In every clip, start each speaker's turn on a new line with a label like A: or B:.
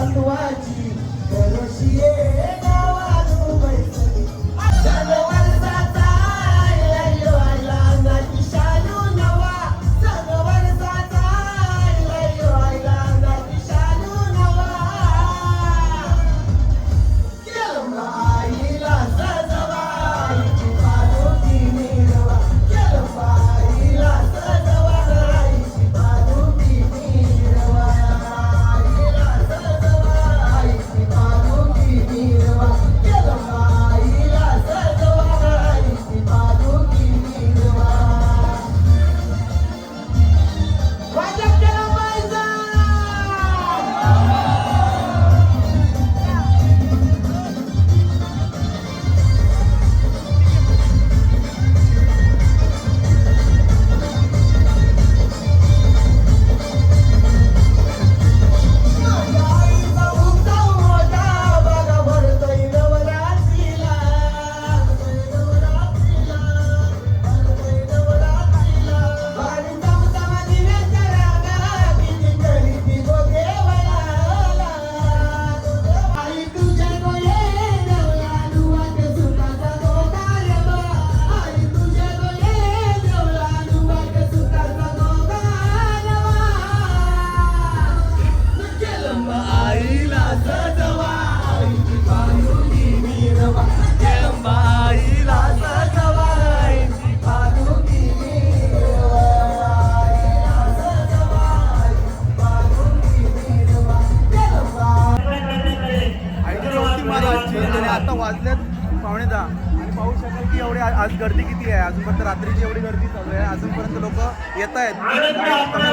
A: watu अजूनपर्यंत रात्रीची एवढी गर्दी चालू आहे. अजूनपर्यंत लोक येत आहेत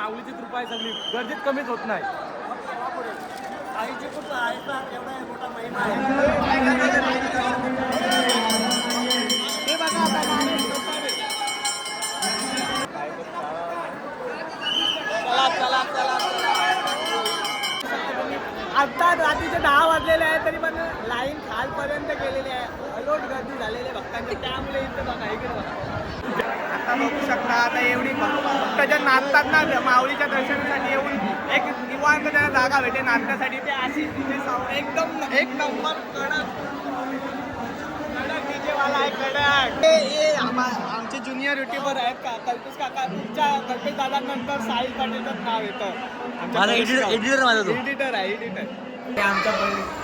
A: माऊलीची
B: कृपा आहे सगळी. गर्दीत कमीच होत नाही.
A: आईची आईचा एवढा मोठा महिमा आहे हे बघा आता गाणे लोकांनी. चला चला चला आता रात्रीचे दहा वाजलेले आहे तरी पण लाईन खालपर्यंत गेलेली आहे. अलोट गर्दी झालेली आहे भक्तांची. त्यामुळे इथे बघा इकडे बघा. आता बघू शकता आता एवढी भक्त ज्या नाचतात ना माऊलीच्या दर्शनासाठी येऊन एक निवांत त्यांना जागा भेटे नाचण्यासाठी ते अशी तिथे एकदम एक नंबर कडक. आहे कडक. हे आम्हा- आमचे ज्युनियर युट्यूबर आहेत का? कल्पेश काका तुमच्या कल्पेश दादांनंतर साहिल पाटीलचं नाव येतं.
B: माझा माझा तो.
A: एडिटर आहे एडिटर ते आमच्या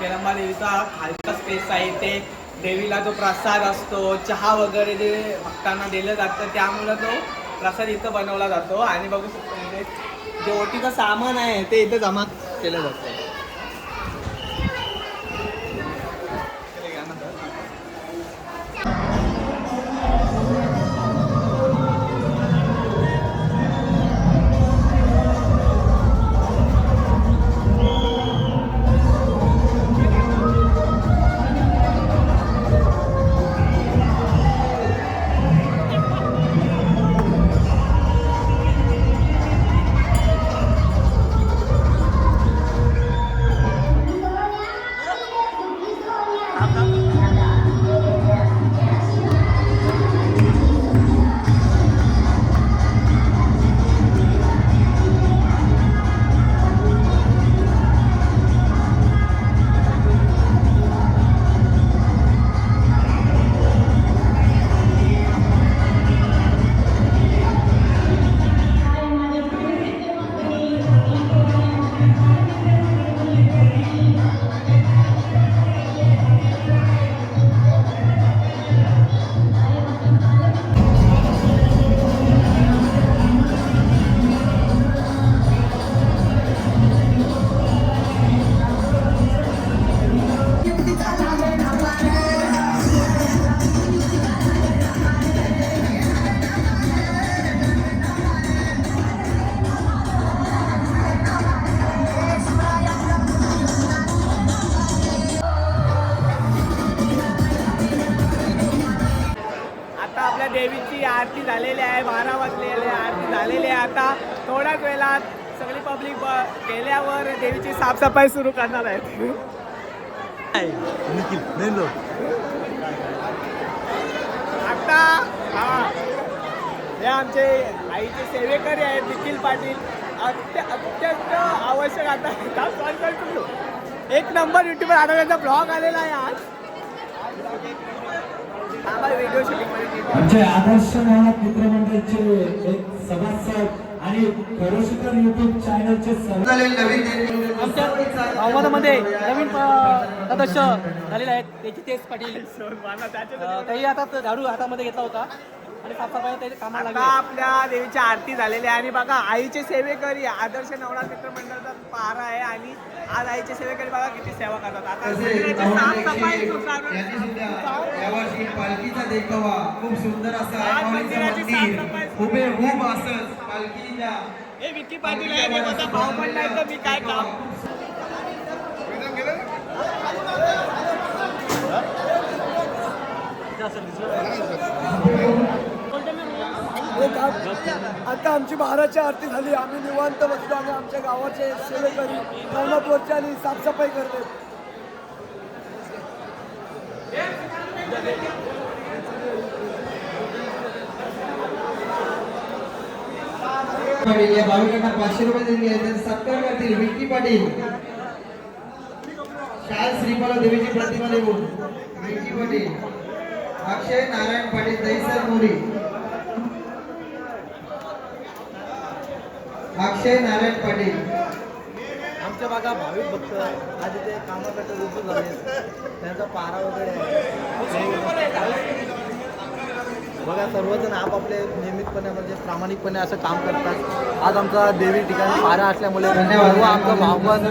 A: केरंबा देवीचा खालचा स्पेस आहे. ते देवीला जो प्रसाद असतो चहा वगैरे जे भक्तांना दिलं जातं त्यामुळं तो प्रसाद इथं बनवला जातो. आणि बघू शकतो म्हणजे जे ओटीचं सामान आहे ते इथं जमा केलं जातं. वेळात सगळी पब्लिक गेल्यावर देवीची साफसफाई सुरू करणार आहेत. आता हा. हे आमचे आईचे सेवेकरी आहेत निखिल पाटील. अत्य अत्यंत आवश्यक आता. काम चालू कर तू. एक नंबर युट्यूबवर आता त्यांचा ब्लॉग आलेला आहे आज. आम्हाला व्हिडिओ
C: आदर्श नावात मित्रमंडळचे एक सभासद आणि खरोशीकर युट्यूब चॅनलचे
D: गावामध्ये नवीन सदस्य झालेले आहेत. त्याची तेच पाटील. त्याही आता झाडू हातामध्ये घेतला होता. आणि साफसफाई त्याचे कामाला
A: आता
D: लागले.
A: आपल्या देवीची आरती झालेली आहे. आणि बघा आईचे सेवेकरी आदर्श नवरा मित्र मंडळाचा पारा आहे. आणि आज आईचे सेवेकरी बघा किती सेवा करतात. आता साफसफाई.
E: यावर्षी पालखीचा देखावा खूप सुंदर असा
A: मंदिराची
E: मंदिर
A: साफसफाई
E: असंच पालखीच्या
A: हे विकी पाटील आहे हे माझा तर मी काय काम?
F: आता आमची बाराची आरती झाली. आम्ही निवांत बसलो. आणि आमच्या गावाचे सेवेकरी वरचे आणि साफसफाई करते
E: पाटील या भाविकांना पाचशे रुपये दिले सत्कार करतील विक्की पाटील शाल श्रीपाला देवीची प्रतिमा देऊन विक्की पाटील अक्षय नारायण पाटील दहीसर मोरी अक्षय नारायण पाटील.
F: आमच्या भागात भाविक भक्त आज इथे कामाकडे रुजू झाले त्यांचा पारा वगैरे आहे. बघा सर्वजण आपापले नियमितपणे म्हणजे प्रामाणिकपणे असं काम करतात. आज आमचा देवी ठिकाणी पारा असल्यामुळे
E: धन्यवाद.
F: सर्व आमचं भावबंद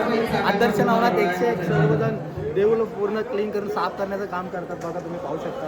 F: आदर्श नावनात एकशे एक सर्वजण देऊळ पूर्ण क्लीन करून साफ करण्याचं काम करतात. बघा तुम्ही पाहू शकता.